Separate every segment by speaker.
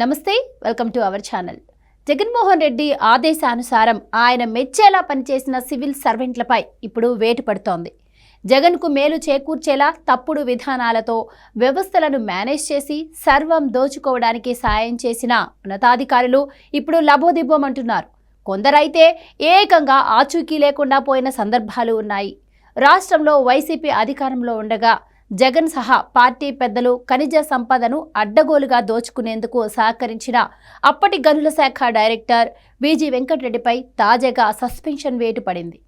Speaker 1: నమస్తే welcome to our channel. Jaganmohan Reddy ఆదేశానుసారం ఆయన మెచ్చేలా పనిచేసిన సివిల్ సర్వెంట్లపై ఇప్పుడు వేటు పడుతోంది. జగన్కు మేలు చేకూర్చేలా తప్పుడు విధానాలతో వ్యవస్థలను మేనేజ్ చేసి సర్వం దోచుకోవడానికి సాయం చేసిన ఉన్నతాధికారులు ఇప్పుడు లబోదిబ్బోమంటున్నారు. కొందరైతే ఏకంగా ఆచూకీ లేకుండా పోయిన సందర్భాలు ఉన్నాయి. రాష్ట్రంలో వైసీపీ అధికారంలో ఉండగా జగన్ సహా పార్టీ పెద్దలు ఖనిజ సంపదను అడ్డగోలుగా దోచుకునేందుకు సహకరించిన అప్పటి గనుల శాఖ డైరెక్టర్ బీజీ వెంకటరెడ్డిపై తాజాగా సస్పెన్షన్ వేటు పడింది.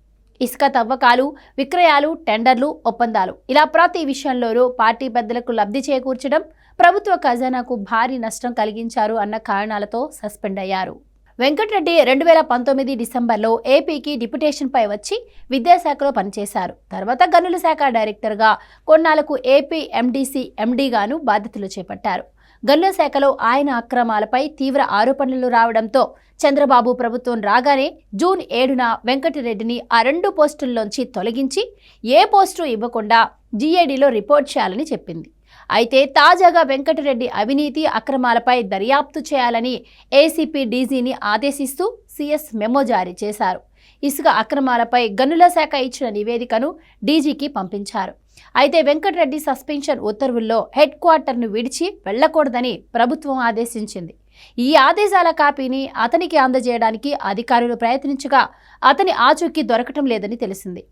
Speaker 1: ఇసుక తవ్వకాలు విక్రయాలు టెండర్లు ఒప్పందాలు ఇలా ప్రతి విషయంలోనూ పార్టీ పెద్దలకు లబ్ధి చేకూర్చడం ప్రభుత్వ ఖజానాకు భారీ నష్టం కలిగించారు అన్న కారణాలతో సస్పెండ్ అయ్యారు. వెంకటరెడ్డి రెండు వేల పంతొమ్మిది డిసెంబర్లో ఏపీకి డిప్యుటేషన్పై వచ్చి విద్యాశాఖలో పనిచేశారు. తర్వాత గనుల శాఖ డైరెక్టర్గా కొన్నాళ్ళకు ఏపీ ఎండీసీ ఎండీగాను బాధ్యతలు చేపట్టారు. గనుల శాఖలో ఆయన అక్రమాలపై తీవ్ర ఆరోపణలు రావడంతో చంద్రబాబు ప్రభుత్వం రాగానే జూన్ ఏడున వెంకటరెడ్డిని ఆ రెండు పోస్టుల్లోంచి తొలగించి ఏ పోస్టు ఇవ్వకుండా జీఏడీలో రిపోర్ట్ చేయాలని చెప్పింది. అయితే తాజాగా వెంకటరెడ్డి అవినీతి అక్రమాలపై దర్యాప్తు చేయాలని ఏసీపీ డీజీని ఆదేశిస్తూ సీఎస్ మెమో జారీ చేశారు. ఇసుక అక్రమాలపై గనుల శాఖ ఇచ్చిన నివేదికను డీజీకి పంపించారు. అయితే వెంకటరెడ్డి సస్పెన్షన్ ఉత్తర్వుల్లో హెడ్ క్వార్టర్ను విడిచి వెళ్ళకూడదని ప్రభుత్వం ఆదేశించింది. ఈ ఆదేశాల కాపీని అతనికి అందజేయడానికి అధికారులు ప్రయత్నించగా అతని ఆచూకీ దొరకటం లేదని తెలిసింది.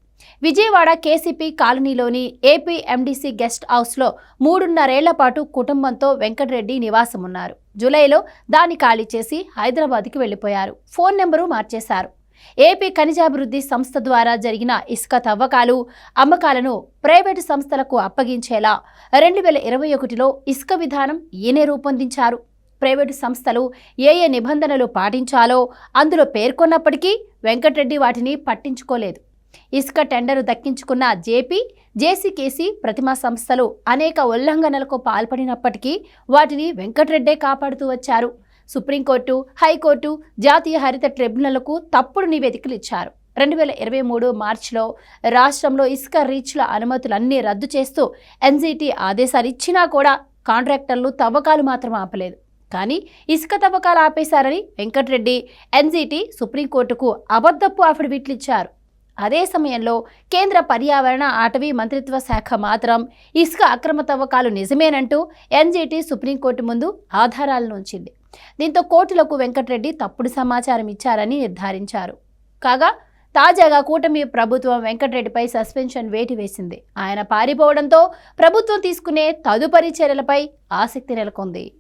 Speaker 1: విజయవాడ కేసీపీ కాలనీలోని ఏపీ ఎండీసీ గెస్ట్ హౌస్లో మూడున్నరేళ్ళ పాటు కుటుంబంతో వెంకటరెడ్డి నివాసం ఉన్నారు జూలైలో దాన్ని ఖాళీ చేసి హైదరాబాద్కి వెళ్ళిపోయారు ఫోన్ నెంబరు మార్చేశారు. ఏపీ ఖనిజాభివృద్ధి సంస్థ ద్వారా జరిగిన ఇసుక తవ్వకాలు అమ్మకాలను ప్రైవేటు సంస్థలకు అప్పగించేలా రెండు వేల ఇరవై ఒకటిలో ఇసుక విధానం ఈయనే రూపొందించారు. ప్రైవేటు సంస్థలు ఏ ఏ నిబంధనలు పాటించాలో అందులో పేర్కొన్నప్పటికీ వెంకటరెడ్డి వాటిని పట్టించుకోలేదు. ఇసుక టెండరు దక్కించుకున్న జేపీ జేసీకేసీ ప్రతిమా సంస్థలు అనేక ఉల్లంఘనలకు పాల్పడినప్పటికీ వాటిని వెంకటరెడ్డే కాపాడుతూ వచ్చారు. సుప్రీంకోర్టు హైకోర్టు జాతీయ హరిత ట్రిబ్యునల్కు తప్పుడు నివేదికలు ఇచ్చారు. రెండు వేల ఇరవై మూడు మార్చిలో రాష్ట్రంలో ఇసుక రీచ్ల అనుమతులన్నీ రద్దు చేస్తూ ఎన్జీటీ ఆదేశాలు ఇచ్చినా కూడా కాంట్రాక్టర్లు తవ్వకాలు మాత్రం ఆపలేదు. కానీ ఇసుక తవ్వకాలు ఆపేశారని వెంకటరెడ్డి ఎన్జీటీ సుప్రీంకోర్టుకు అబద్ధపు అఫిడవిట్లు ఇచ్చారు అదే సమయంలో కేంద్ర పర్యావరణ అటవీ మంత్రిత్వ శాఖ మాత్రం ఇసుక అక్రమ తవ్వకాలు నిజమేనంటూ ఎన్జీటీ సుప్రీంకోర్టు ముందు ఆధారాలను ఉంచింది దీంతో కోర్టులకు వెంకటరెడ్డి తప్పుడు సమాచారం ఇచ్చారని నిర్ధారించారు. కాగా తాజాగా కూటమి ప్రభుత్వం వెంకటరెడ్డిపై సస్పెన్షన్ వేటు వేసింది ఆయన పారిపోవడంతో ప్రభుత్వం తీసుకునే తదుపరి చర్యలపై ఆసక్తి నెలకొంది.